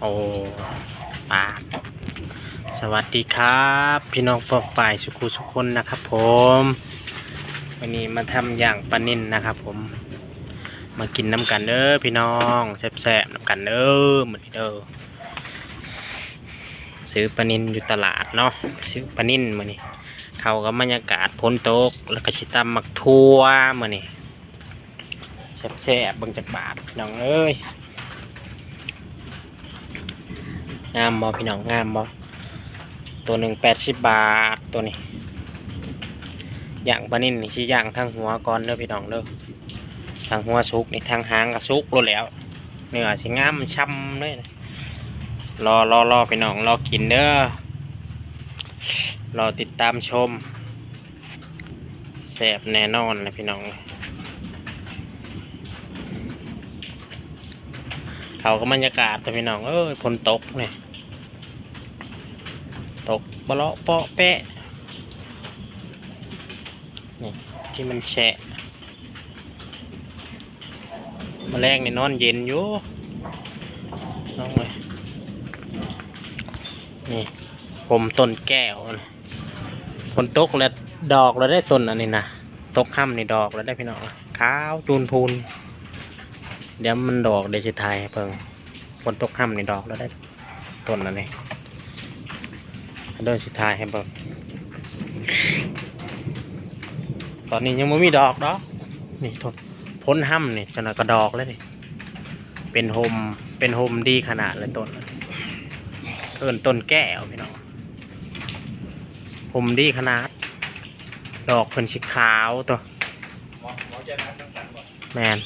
โอ้ปาสวัสดีครับ พี่น้องปอกฝ่ายสุขุสุคนนะครับ ผม วันนี้มาทำอย่างปลานิ่นนะครับ ผม มากินน้ำกันเด้อพี่น้องแซ่บๆน้ำกันเด้อเหมือนเด้อซื้อปลานิ่นอยู่ตลาดเนาะซื้อปลานิ่นมานี่เขาก็บรรยากาศพ้นโต๊ะแล้วก็ชิตำมักทั่วมานี่แซ่บๆบิ่งจากบาทน้องเอ้ย งามบ่พี่น้องงามบ่ตัวหนึ่งแปดสิบบาทตัวนี้ย่างปลานิ่นชี้ย่างทางหัวก่อนเด้อพี่น้องเด้อทางหัวสุกนี่ทางหางก็สุกแล้วแหล้วเนื้อสิงามมันช่ำเลยนะรอรอรอพี่น้องรอกินเด้อรอติดตามชมแซ่บแน่นอนนะพี่น้องเขาก็บรรยากาศแต่พี่น้องเอ้ยฝนตกเนี่ย ตกบเลาะเปาะแปะนี่ที่มันแฉะแมาแรงนี่นอนเย็นอยู่น้องเลยนี่ผมต้นแก้วฝนตกแล้วดอกแล้วได้ต้นอันนี้นะตกห้ำนี่ดอกแล้วได้พี่น้องขาวจูนพูน เดี๋ยวมันดอกเดี๋ยวจะถ่ายเพิ่งฝนตกห้ำในดอกแล้วได้ต้นอะไร เดินสิถ่ายให้เบิ่งตอนนี้ยังไม่มีดอกดอกนี่ต้นพ้นห้ำนี่จนาดกระดอกแล้วนี่ เป็นโฮมเป็นโฮมดีขนาดเลยต้นเอินต้นแก้วพี่น้องโฮมดีขนาด ดอกเพิ่นสีขาวตัวหมนัดสังสรรค์ก่อนแมน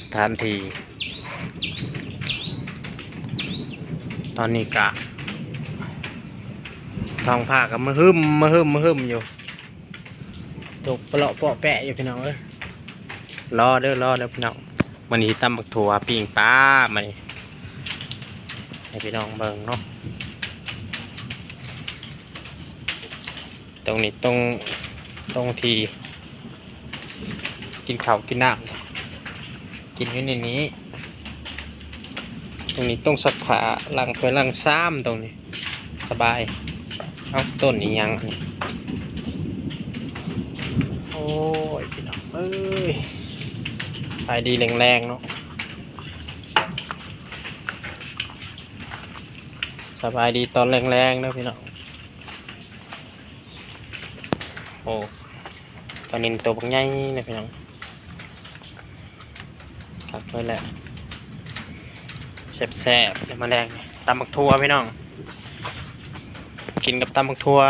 สถานที่ ตอนนี้กะทองผ้ากับมาหึมมาหึมมาหึมอยู่ตกเปลาะเปาะแปะอยู่พี่น้องเอ้ยรอเด้อรอเด้อพี่น้องมันนี้ตำบักถั่วปิ้งปลามันให้พี่น้องเบิ่งเนาะตรงนี้ตรงตรงที กินข้าวกินน้ำกินอยู่ในนี้ ตรงนี้ต้องสักผาหลังถ้วยหลังซ้ำตรงนี้ สบาย เอาต้นนี้ยังนี่โอ้ยพี่น้องเอ้ยขายดีแรงๆเนาะสบายดีตอนแรงๆเนาะพี่น้องโอ้ตอนนี้ตัวบักใหญ่นะพี่น้องครับไปแหละ แซ่บๆเดี๋ยวมาแรงตำบักทั่วพี่น้อง กินกับตำบักทั่ว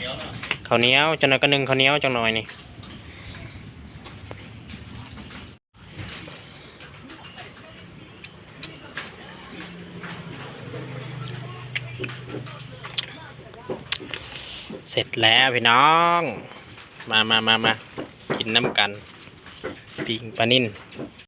เดียวเนาะข้าวเหนียวจังหน่อยก็นึ่งข้าวเหนียวจังหน่อยนี่เสร็จแล้วพี่น้อง มามามามากินน้ำกัน ปิงปลานิ่น